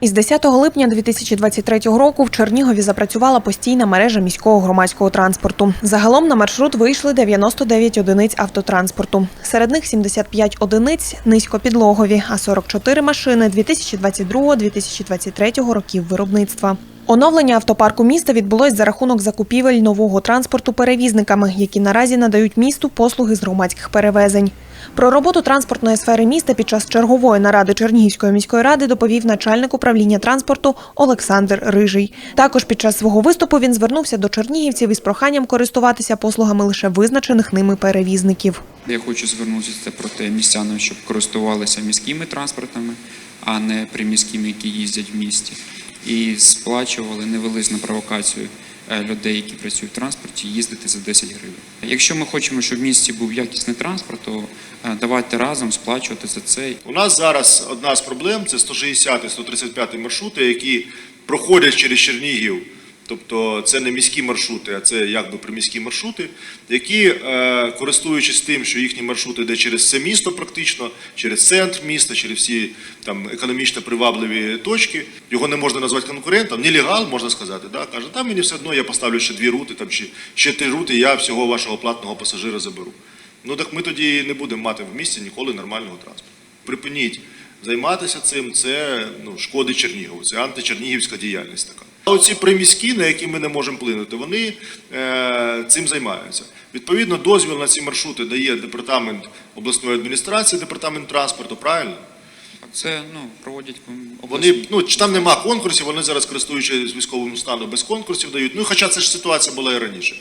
Із 10 липня 2023 року в Чернігові запрацювала постійна мережа міського громадського транспорту. Загалом на маршрут вийшли 99 одиниць автотранспорту. Серед них 75 одиниць низькопідлогові, а 44 машини 2022-2023 років виробництва. Оновлення автопарку міста відбулось за рахунок закупівель нового транспорту перевізниками, які наразі надають місту послуги з громадських перевезень. Про роботу транспортної сфери міста під час чергової наради Чернігівської міської ради доповів начальник управління транспорту Олександр Рижий. Також під час свого виступу він звернувся до чернігівців із проханням користуватися послугами лише визначених ними перевізників. Я хочу звернутися проти містянам, щоб користувалися міськими транспортами, а не приміськими, які їздять в місті, і сплачували, не велись на провокацію е, людей, які працюють в транспорті, їздити за 10 гривень. Якщо ми хочемо, щоб в місті був якісний транспорт, то е, давайте разом сплачувати за це. У нас зараз одна з проблем це 160-135 маршрути, які проходять через Чернігів. Тобто це не міські маршрути, а це якби приміські маршрути, які, е, користуючись тим, що їхні маршрути йде через все місто, практично, через центр міста, через всі там економічно привабливі точки, його не можна назвати конкурентом, нелегал, можна сказати. Да? Каже, там мені все одно я поставлю ще дві рути, там чи ще три рути, я всього вашого платного пасажира заберу. Ну так ми тоді не будемо мати в місті ніколи нормального транспорту. Припиніть займатися цим, це ну, шкодить Чернігову, це античернігівська діяльність така. А оці приміські, на які ми не можемо плинути, вони е, цим займаються. Відповідно, дозвіл на ці маршрути дає департамент обласної адміністрації, департамент транспорту, правильно? Це ну, проводять Вони ну чи там нема конкурсів, вони зараз користуючись військовим станом без конкурсів дають. Ну хоча це ж ситуація була і раніше.